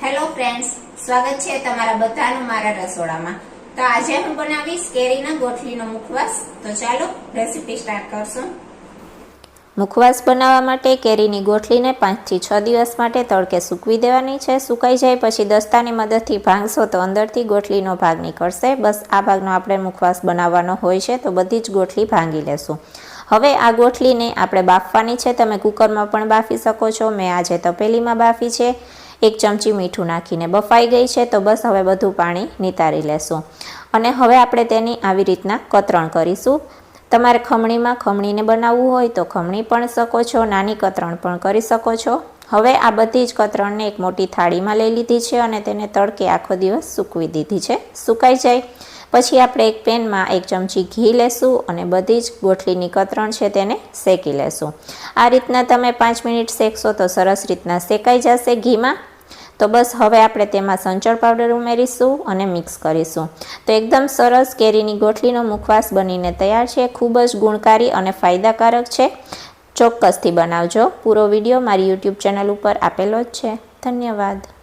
Hello friends સ્વાગત છે તમારા બધાનું મારા રસોડામાં. તો આજે હું બનાવીશ કેરીના ગોઠલીનો મુખવાસ. તો ચાલો રેસીપી સ્ટાર્ટ કરશું. મુખવાસ બનાવવા માટે કેરીની ગોઠલીને પાંચથી છ દિવસ માટે તડકે સૂકવી દેવાની છે. સુકાઈ જાય પછી દસ્તાની મદદથી ભાંગશો તો અંદરથી ગોઠલીનો ભાગ નીકળશે. બસ આ ભાગનો આપણે મુખવાસ બનાવવાનો હોય છે તો બધી જ ગોઠલી ભાંગી લેશું. હવે આ ગોઠલીને આપણે બાફવાની છે. તમે કુકરમાં પણ બાફી શકો છો. મેં આજે તપેલીમાં બાફી છે. એક ચમચી મીઠું નાખીને બફાઈ ગઈ છે, તો બસ હવે બધું પાણી નિતારી લેશું. અને હવે આપણે તેની આવી રીતના કતરણ કરીશું. તમારે ખમણીમાં ખમણીને બનાવવું હોય તો ખમણી પણ શકો છો, નાની કતરણ પણ કરી શકો છો. હવે આ બધી જ કતરણને એક મોટી થાળીમાં લઈ લીધી છે અને તેને તડકે આખો દિવસ સૂકવી દીધી છે. સુકાઈ જાય. પછી આપણે એક પેનમાં એક ચમચી ઘી લેશું અને બધી જ ગોઠલીની કતરણ છે તેને શેકી લેશું. આ રીતના તમે પાંચ મિનિટ શેકશો તો સરસ રીતના શેકાઈ જશે ઘીમાં. તો બસ હવે આપણે તેમાં સંચળ પાવડર ઉમેરીશું અને મિક્સ કરીશું. તો એકદમ સરસ કેરીની ગોઠલીનો મુખવાસ બનીને તૈયાર છે. ખૂબ જ ગુણકારી અને ફાયદાકારક છે. ચોક્કસથી બનાવજો. પૂરો વીડિયો મારી યુટ્યુબ ચેનલ ઉપર આપેલો જ છે. ધન્યવાદ.